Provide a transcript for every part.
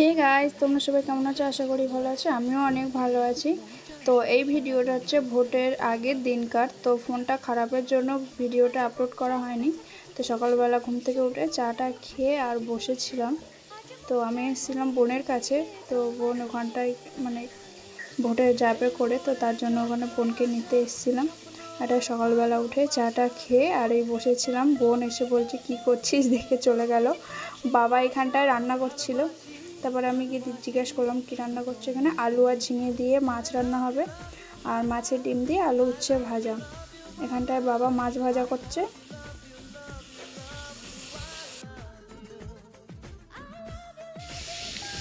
Hey guys তোমরা সবাই কেমন আছো? আশা করি ভালো আছো। আমিও অনেক ভালো আছি। তো এই ভিডিওটা হচ্ছে ভোটের আগের দিনকার। তো ফোনটা খারাপের জন্য ভিডিওটা আপলোড করা হয়নি। তো সকালবেলা ঘুম থেকে উঠে চাটা খেয়ে আর বসেছিলাম। তো আমি এসেছিলাম বোনের কাছে। তো বোন ওখানটায় মানে ভোটে যাবে করে, তো তার জন্য ওখানে বোনকে নিতে এসেছিলাম। একটা সকালবেলা উঠে চাটা খেয়ে আর এই বসেছিলাম। বোন এসে বলছে, কি করছিস? দেখে চলে গেল। বাবা এখানটায় রান্না করছিল। তারপরে আমি কি জিজ্ঞেস করলাম কি রান্না করছে এখানে? আলু আর ঝিঙে দিয়ে মাছ রান্না হবে আর মাছের ডিম দিয়ে আলু উচ্ছে ভাজা। এখানটায় বাবা মাছ ভাজা করছে।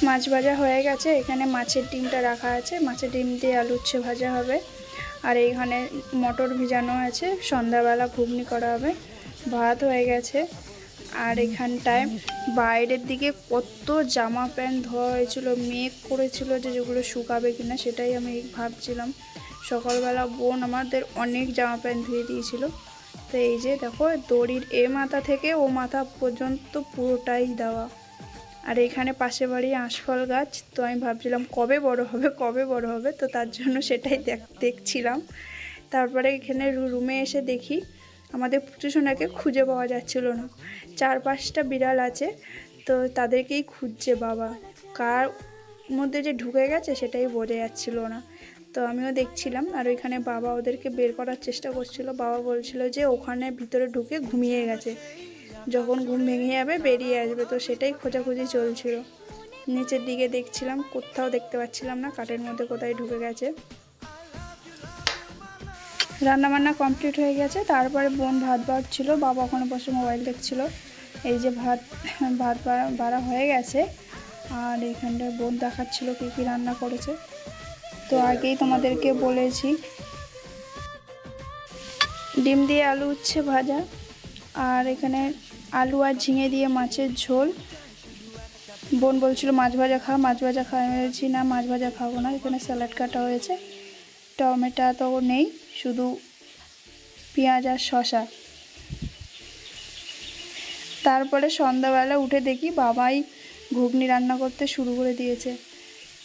মাছ ভাজা হয়ে গেছে। এখানে মাছের ডিমটা রাখা আছে। মাছের ডিম দিয়ে আলু উচ্ছে ভাজা হবে। আর এইখানে মটর ভিজানো আছে। সন্ধ্যাবেলা ঘুগনি করা হবে। ভাত হয়ে গেছে। আর এখানটায় বাইরের দিকে কত জামা প্যান্ট ধোয়া হয়েছিল, মেঘ করেছিল যে যেগুলো শুকাবে কিনা সেটাই আমি ভাবছিলাম। সকালবেলা বোন আমাদের অনেক জামা প্যান্ট ধুয়ে দিয়েছিল। তো এই যে দেখো, দড়ির এ মাথা থেকে ও মাথা পর্যন্ত পুরোটাই দেওয়া। আর এখানে পাশে বাড়ি আঁশফল গাছ, তো আমি ভাবছিলাম কবে বড় হবে, কবে বড় হবে, তো তার জন্য সেটাই দেখ, দেখছিলাম। তারপরে এখানে রুমে এসে দেখি আমাদের পুচুসোনাকে খুঁজে পাওয়া যাচ্ছিল না। চার পাঁচটা বিড়াল আছে, তো তাদেরকেই খুঁজছে বাবা। কার মধ্যে যে ঢুকে গেছে সেটাই বোঝা যাচ্ছিল না। তো আমিও দেখছিলাম, আর ওইখানে বাবা ওদেরকে বের করার চেষ্টা করছিল। বাবা বলছিল যে ওখানে ভিতরে ঢুকে ঘুমিয়ে গেছে। যখন ঘুম ভেঙে যাবে বেরিয়ে আসবে, তো সেটাই খোঁজাখুঁজি চলছিল। নিচের দিকে দেখছিলাম, কোথাও দেখতে পাচ্ছিলাম না, কাঠের মধ্যে কোথায় ঢুকে গেছে। রান্নাবান্না কমপ্লিট হয়ে গেছে। তারপরে বোন ভাত বাড়ছিল, বাবা ওখানে বসে মোবাইল দেখছিল। এই যে ভাত ভাত বাড়া হয়ে গেছে। আর এখানটায় বোন দেখাচ্ছিল কী কী রান্না করেছে। তো আগেই তোমাদেরকে বলেছি। ডিম দিয়ে আলু উচ্ছে ভাজা। আর এখানে আলু আর ঝিঙে দিয়ে মাছের ঝোল। বোন বলছিল, মাছ ভাজা খা, মাছ ভাজা খাওয়া বলছি না, মাছ ভাজা খাব না। এখানে স্যালাড কাটা হয়েছে। টমেটো তো নেই, শুধু পেঁয়াজ আর শশা তারপরে সন্ধ্যাবেলা উঠে দেখি বাবাই ঘুগনি রান্না করতে শুরু করে দিয়েছে।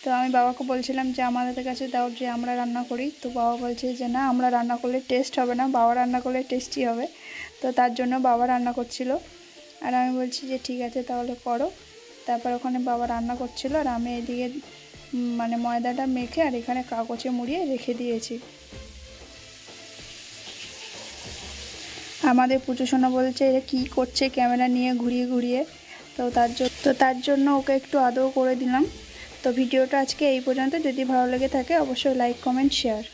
তো আমি বাবাকে বলছিলাম যে, আমাদের কাছে দাও যে আমরা রান্না করি। তো বাবা বলছে যে, না, আমরা রান্না করলে টেস্ট হবে না, বাবা রান্না করলে টেস্টি হবে। তো তার জন্য বাবা রান্না করছিল। আর আমি বলছি যে, ঠিক আছে, তাহলে করো। তারপর ওখানে বাবা রান্না করছিল আর আমি এদিকে মানে ময়দাটা মেখে আর এখানে কাগজে মুড়িয়ে রেখে দিয়েছি। আমাদের পুজো সোনা বলছে এরা কী করছে ক্যামেরা নিয়ে ঘুরিয়ে ঘুরিয়ে। তো তার জন্য তো তার জন্য ওকে একটু আদৌ করে দিলাম। তো ভিডিওটা আজকে এই পর্যন্ত। যদি ভালো লেগে থাকে অবশ্যই লাইক, কমেন্ট, শেয়ার।